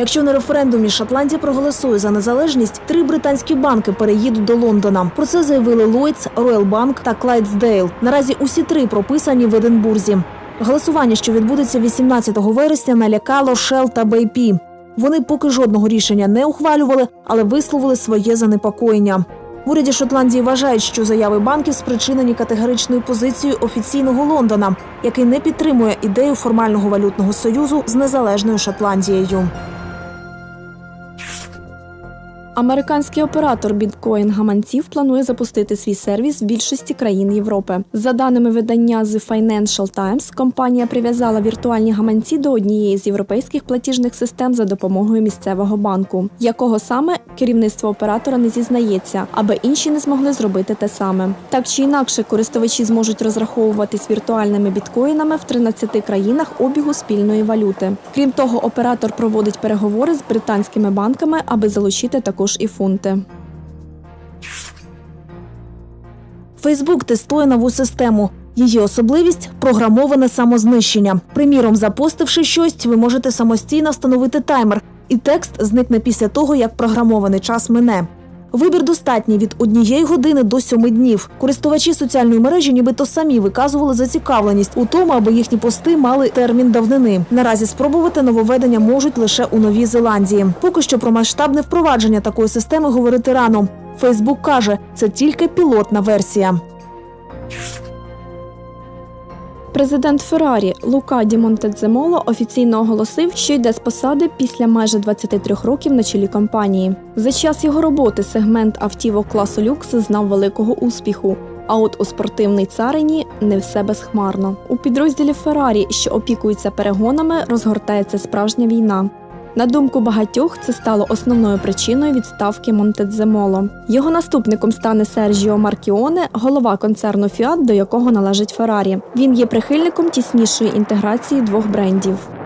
Якщо на референдумі Шотландія проголосує за незалежність, три британські банки переїдуть до Лондона. Про це заявили Lloyds, Royal Bank та Clydesdale. Наразі усі три прописані в Единбурзі. Голосування, що відбудеться 18 вересня, налякало Shell та BP. Вони поки жодного рішення не ухвалювали, але висловили своє занепокоєння. В уряді Шотландії вважають, що заяви банків спричинені категоричною позицією офіційного Лондона, який не підтримує ідею формального валютного союзу з незалежною Шотландією. Американський оператор біткоін гаманців планує запустити свій сервіс в більшості країн Європи. За даними видання The Financial Times, компанія прив'язала віртуальні гаманці до однієї з європейських платіжних систем за допомогою місцевого банку, якого саме керівництво оператора не зізнається, аби інші не змогли зробити те саме. Так чи інакше, користувачі зможуть розраховуватись віртуальними біткоїнами в 13 країнах обігу спільної валюти. Крім того, оператор проводить переговори з британськими банками, аби залучити також і фунти. Фейсбук тестує нову систему. Її особливість програмоване самознищення. Приміром, запостивши щось, ви можете самостійно встановити таймер, і текст зникне після того, як програмований час мине. Вибір достатній від однієї години до сьоми днів. Користувачі соціальної мережі нібито самі виказували зацікавленість у тому, аби їхні пости мали термін давнини. Наразі спробувати нововведення можуть лише у Новій Зеландії. Поки що про масштабне впровадження такої системи говорити рано. Фейсбук каже, це тільки пілотна версія. Президент Феррарі Лука Ді Монтедземоло офіційно оголосив, що йде з посади після майже 23 років на чолі компанії. За час його роботи сегмент автівок класу люкс знав великого успіху. А от у спортивній царині не все безхмарно. У підрозділі Феррарі, що опікується перегонами, розгортається справжня війна. На думку багатьох, це стало основною причиною відставки Монтедземоло. Його наступником стане Серджіо Маркіоне, голова концерну Фіат, до якого належить Феррарі. Він є прихильником тіснішої інтеграції двох брендів.